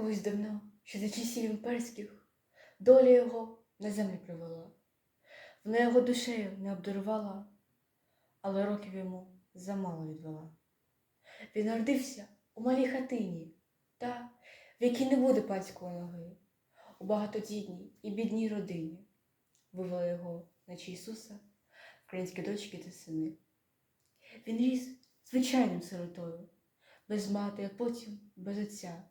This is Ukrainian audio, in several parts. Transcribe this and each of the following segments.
Колись давно, ще за часів імперських, доля його на землю привела. Вона його душею не обдарувала, але років йому замало відвела. Він народився у малій хатині, та, в якій не буде панської ноги, у багатодітній і бідній родині. Вивела його, наче Ісуса, українські дочки та сини. Він ріс звичайним сиротою, без мати, а потім без отця.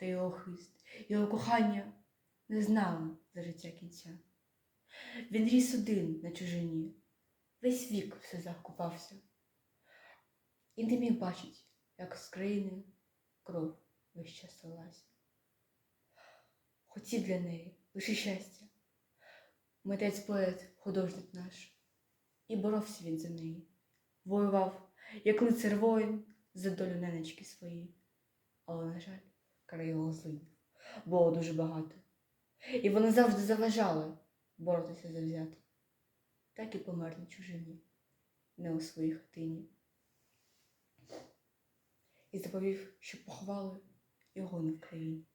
Та його хист, його кохання не знали за життя кінця. Він ріс один на чужині, весь вік в сльозах купався, і не міг бачить, як з країни кров весь час лилася. Хотів для неї лише щастя, митець поет, художник наш, і боровся він за неї, воював, як лицар воїн, за долю ненечки свої, але, на жаль, злинь було дуже багато, і вони завжди заважали боротися завзято. Так і помер на чужині, не у своїй хатині. І заповів, що поховали його в країні.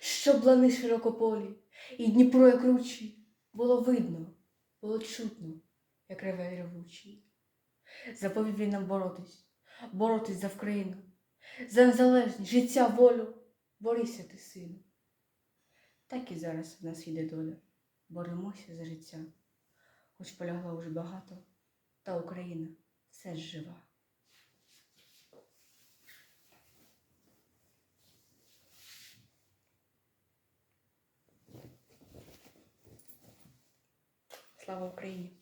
Щоб лани широкополі, і Дніпро, як ручі, було видно, було чутно, як реве ревучий. Заповів він нам боротись, боротись за Вкраїну, за незалежність, життя, волю, борися ти, сину. Так і зараз в нас йде доля. Боремося за життя, хоч полягло вже багато, та Україна все ж жива. Слава Україні!